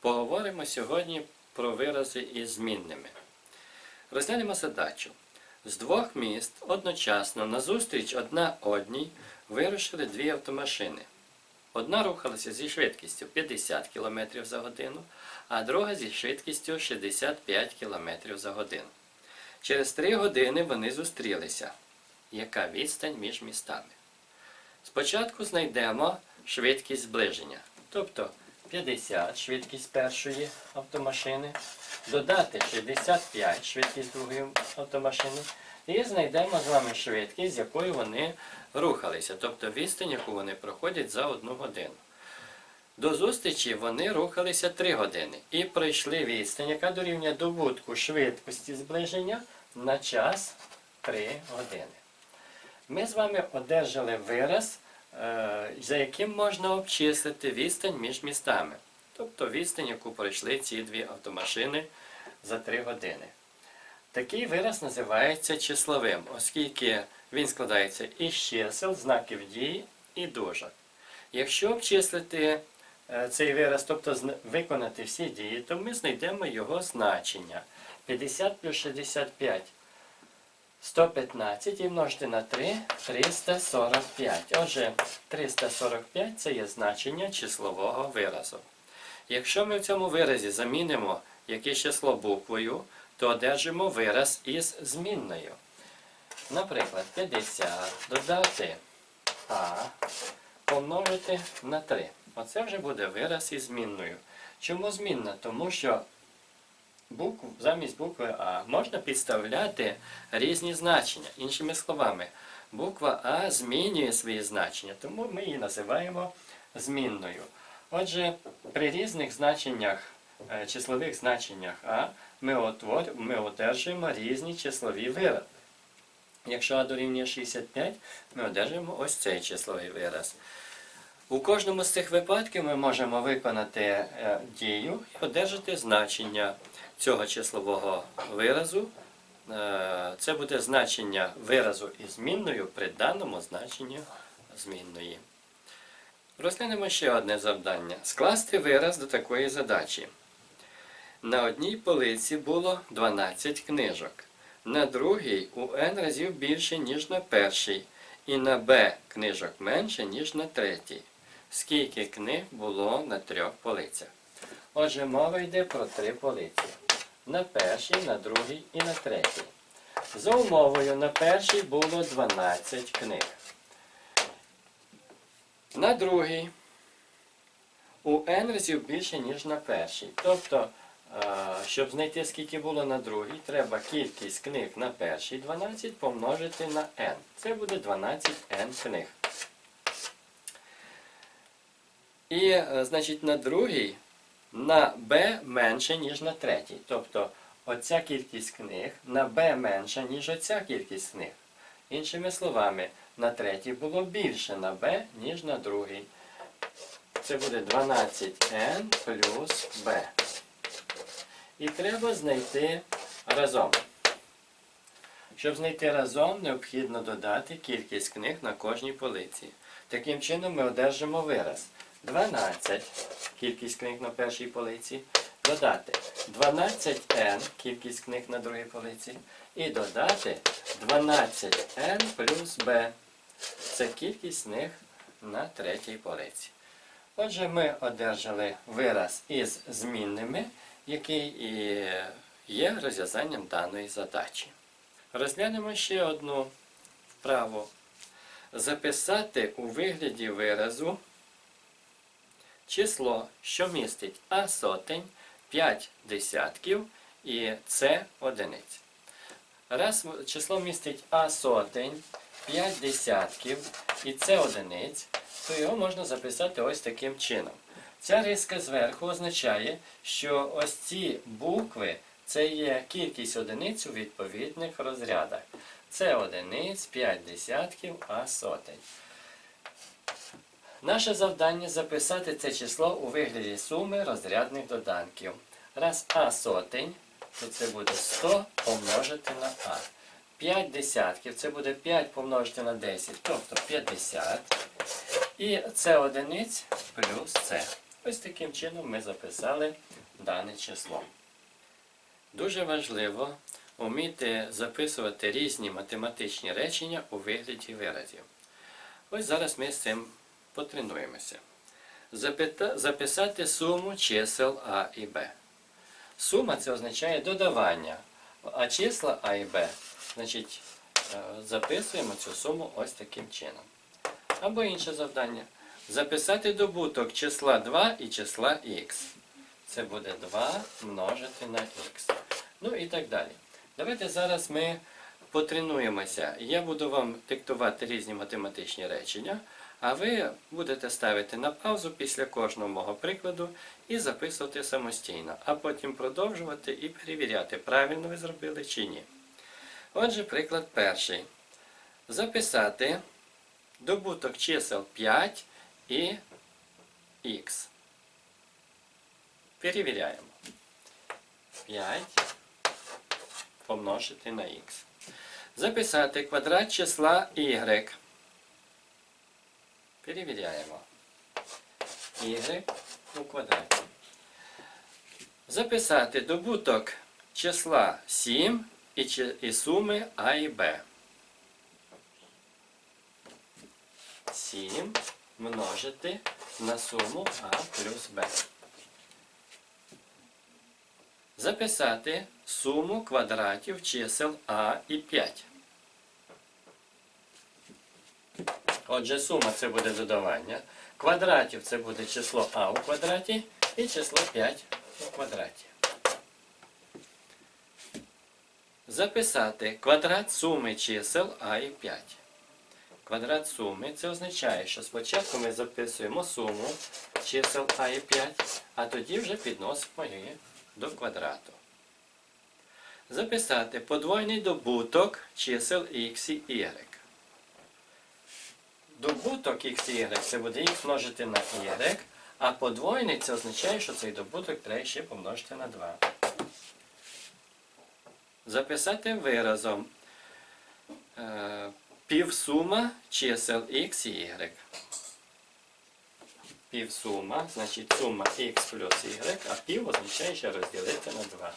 Поговоримо сьогодні про вирази із змінними. Розглянемо задачу. З двох міст одночасно назустріч одна одній вирушили дві автомашини. Одна рухалася зі швидкістю 50 км за годину, а друга зі швидкістю 65 км за годину. Через три години вони зустрілися. Яка відстань між містами? Спочатку знайдемо швидкість зближення, тобто 50 швидкість першої автомашини, додати 65 швидкість другої автомашини, і знайдемо з вами швидкість, з якою вони рухалися, тобто відстань, яку вони проходять за одну годину. До зустрічі вони рухалися 3 години і пройшли відстань, яка дорівнює добутку швидкості зближення на час 3 години. Ми з вами одержали вираз, за яким можна обчислити відстань між містами. Тобто відстань, яку пройшли ці дві автомашини за 3 години. Такий вираз називається числовим, оскільки він складається із чисел, знаків дії і дужок. Якщо обчислити е, цей вираз, тобто виконати всі дії, то ми знайдемо його значення. 50 плюс 65 115 і множити на 3 345. Отже, 345 це є значення числового виразу. Якщо ми в цьому виразі замінимо якесь число буквою, то одержимо вираз із змінною. Наприклад, 50 додати А помножити на 3. Оце вже буде вираз із змінною. Чому змінна? Тому що букв, замість букви А можна підставляти різні значення. Іншими словами, буква А змінює свої значення, тому ми її називаємо змінною. Отже, при різних значеннях, е, числових значеннях А ми, отвор, ми одержуємо різні числові вирази. Якщо А дорівнює 65, ми одержимо ось цей числовий вираз. У кожному з цих випадків ми можемо виконати е, дію і одержати значення цього числового виразу. Е, Це буде значення виразу із змінною при даному значенні змінної. Розглянемо ще одне завдання. Скласти вираз до такої задачі. На одній полиці було 12 книжок. На другій у n разів більше, ніж на першій, і на b книжок менше, ніж на третій. Скільки книг було на трьох полицях? Отже, мова йде про три полиці. На першій, на другій і на третій. За умовою, на першій було 12 книг. На другій у n разів більше, ніж на першій. Тобто, е, щоб знайти, скільки було на другій, треба кількість книг на першій 12 помножити на n. Це буде 12n книг. І, е, значить, на другій на b менше, ніж на третій. Тобто, оця кількість книг на b менша, ніж оця кількість книг. Іншими словами, на третій було більше на b, ніж на другій. Це буде 12n плюс b. І треба знайти разом. Щоб знайти разом, необхідно додати кількість книг на кожній полиці. Таким чином ми одержимо вираз 12 кількість книг на першій полиці, додати 12n кількість книг на другій полиці, і додати 12n плюс b. Це кількість книг на третій полиці. Отже, ми одержали вираз із змінними, який є розв'язанням даної задачі. Розглянемо ще одну вправу. Записати у вигляді виразу число, що містить А сотень, 5 десятків і С одиниць. Раз число містить А сотень, 5 десятків і С одиниць, то його можна записати ось таким чином. Ця риска зверху означає, що ось ці букви це є кількість одиниць у відповідних розрядах. Це одиниць, 5 десятків, а сотень. Наше завдання записати це число у вигляді суми розрядних доданків. Раз А сотень, то це буде 100 помножити на А. 5 десятків, це буде 5 помножити на 10, тобто 50. І це одиниць плюс це. Ось таким чином ми записали дане число. Дуже важливо вміти записувати різні математичні речення у вигляді виразів. Ось зараз ми з цим потренуємося. Записати суму чисел А і Б. Сума це означає додавання, а числа А і Б, значить, е, записуємо цю суму ось таким чином. Або інше завдання. Записати добуток числа 2 і числа х. Це буде 2 множити на х. Ну і так далі. Давайте зараз ми потренуємося. Я буду вам диктувати різні математичні речення, а ви будете ставити на паузу після кожного мого прикладу і записувати самостійно, а потім продовжувати і перевіряти, правильно ви зробили чи ні. Отже, приклад перший. Записати добуток чисел 5 і х. Перевіряємо. 5 помножити на х. Записати квадрат числа y. Перевіряємо. y у квадраті. Записати добуток числа 7 і, суми А і Б. 7 множити на суму А плюс Б. Записати суму квадратів чисел А і 5. Отже, сума це буде додавання. Квадратів це буде число А у квадраті і число 5 у квадраті. Записати квадрат суми чисел А і 5. Квадрат суми це означає, що спочатку ми записуємо суму чисел А і 5, а тоді вже підносимо її до квадрату. Записати подвойний добуток чисел x і y. Добуток x і y це буде x множити на y, а подвойний це означає, що цей добуток треба ще помножити на 2. Записати виразом е, півсума чисел x і y. Півсума, значить сума x плюс y, а пів означає ще розділити на 2.